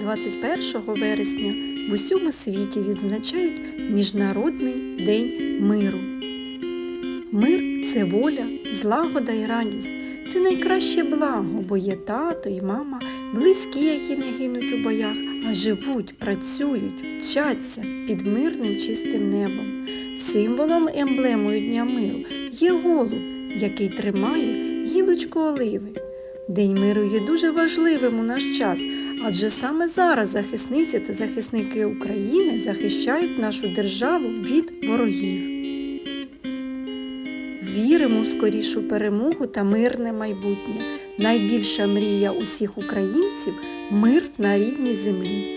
21 вересня в усьому світі відзначають Міжнародний день миру. Мир це воля, злагода і радість. Це найкраще благо, бо є тато і мама, близькі, які не гинуть у боях, а живуть, працюють, вчаться під мирним чистим небом. Символом емблемою Дня миру є голуб, який тримає гілочку оливи. День миру є дуже важливим у наш час, Адже саме зараз захисниці та захисники України захищають нашу державу від ворогів. Віримо в скорішу перемогу та мирне майбутнє. Найбільша мрія усіх українців мир на рідній землі.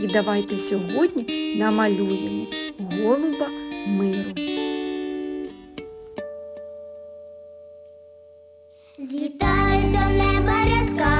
І давайте сьогодні намалюємо голуба миру. Злітають до неба рядка.